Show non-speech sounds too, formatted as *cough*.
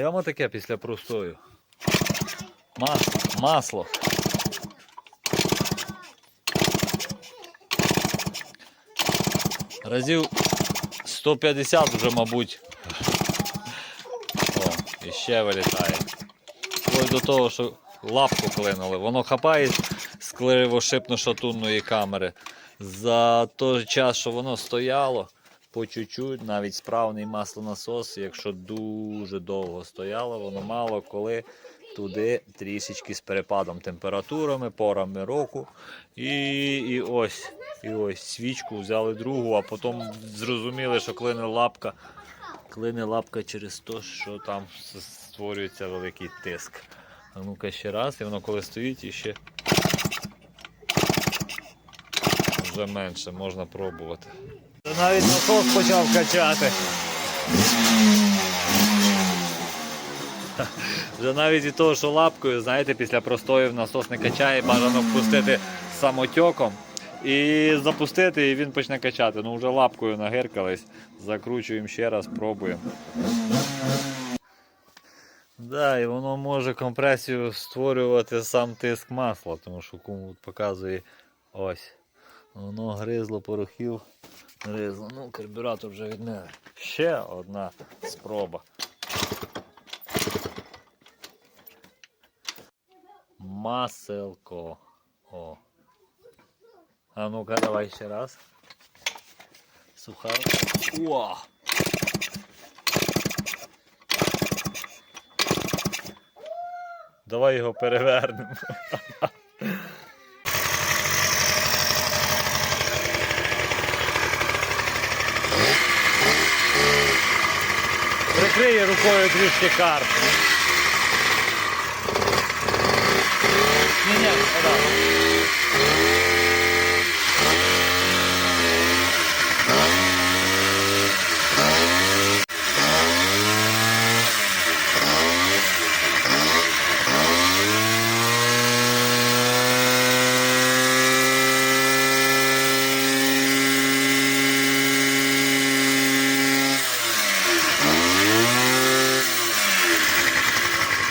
воно таке після простою? Масло. Масло. Разів 150 вже, мабуть. О, і ще вилітає. Ось до того, що лапку клинули. Воно хапає з кливошипно-шатунної камери. За той час, що воно стояло, по чуть-чуть, навіть справний маслонасос, якщо дуже довго стояло, воно мало коли туди трішечки з перепадом температурами, порами року. І, і ось, і ось свічку взяли другу, а потім зрозуміли, що клине лапка. Клине лапка через те, що там створюється великий тиск. А ну-ка ще раз, і воно коли стоїть і ще вже менше можна пробувати. Навіть насос почав качати. Вже навіть від того, що лапкою, знаєте, після простоїв насос не качає, бажано впустити самотьоком і запустити, і він почне качати. Ну вже лапкою нагиркались, закручуємо ще раз, пробуємо. Да, і воно може компресію створювати сам тиск масла, тому що кому показує ось. Воно гризло порохів. Гризло. Ну, карбюратор вже відмили. Ще одна спроба. Маселко. О. А ну-ка, давай ще раз. Сухар. О! Давай його перевернемо. *laughs* Прикриє рукою трішки карт.